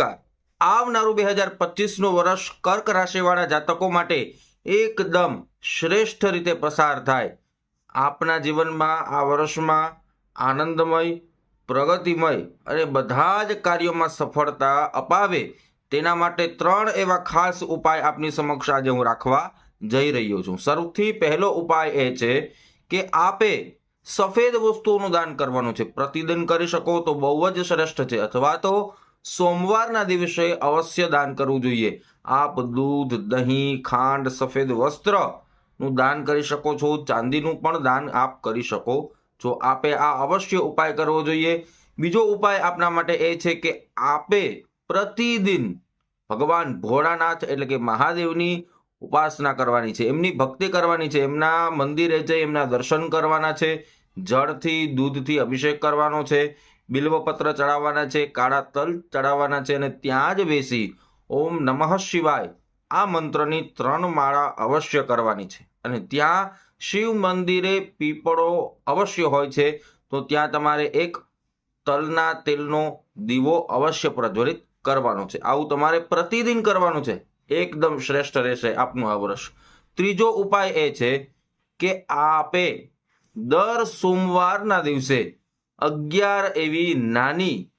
નમસ્કાર. આવનારું બે હજાર પચીસનું વર્ષ કર્ક રાશિવાળા જાતકો માટે એકદમ શ્રેષ્ઠ રીતે પસાર થાય. આપના જીવનમાં આ વર્ષમાં આનંદમય, પ્રગતિમય અને બધા જ કાર્યોમાં સફળતા અપાવે તેના માટે ત્રણ એવા ખાસ ઉપાય આપની સમક્ષ આજે હું રાખવા જઈ રહ્યો છું. સૌથી પહેલો ઉપાય એ છે કે આપે સફેદ વસ્તુઓનું દાન કરવાનું છે. પ્રતિદિન કરી શકો તો બહુ જ શ્રેષ્ઠ છે. અથવા તો સોમવારના દિવસે અવશ્ય દાન કરવું જોઈએ. આપ દૂધ, દહીં, ખાંડ, સફેદ વસ્ત્રનું દાન કરી શકો છો. ચાંદીનું પણ દાન આપ કરી શકો. છો આપે આ અવશ્ય ઉપાય કરવો જોઈએ. બીજો ઉપાય આપના માટે એ છે કે આપે પ્રતિદિન ભગવાન ભોળાનાથ એટલે કે મહાદેવની ઉપાસના કરવાની છે. એમની ભક્તિ કરવાની છે. એમના મંદિરે જઈ એમના દર્શન કરવાના છે. જળથી, દૂધથી અભિષેક કરવાનો છે. બિલ્વપત્ર ચડાવવાના છે, કાળા તલ ચડાવવાના છે અને ત્યાં જ બેસી ઓમ નમઃ શિવાય આ મંત્રની ત્રણ માળા અવશ્ય કરવાની છે. અને ત્યાં શિવ મંદિરે પીપળો અવશ્ય હોય છે, તો ત્યાં તમારે એક તલના તેલનો દીવો અવશ્ય પ્રજ્વલિત કરવાનો છે. આવું તમારે પ્રતિદિન કરવાનું છે. એકદમ શ્રેષ્ઠ રહેશે આપનું આ વર્ષ. ત્રીજો ઉપાય એ છે કે આપે દર સોમવારના દિવસે અગિયાર એવી નાની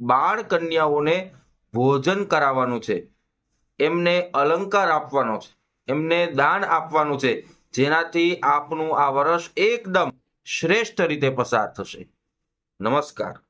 બાળ કન્યાઓને ભોજન કરાવવાનું છે. એમને અલંકાર આપવાનો છે. એમને દાન આપવાનું છે. જેનાથી આપનું આ વર્ષ એકદમ શ્રેષ્ઠ રીતે પસાર થશે. નમસ્કાર.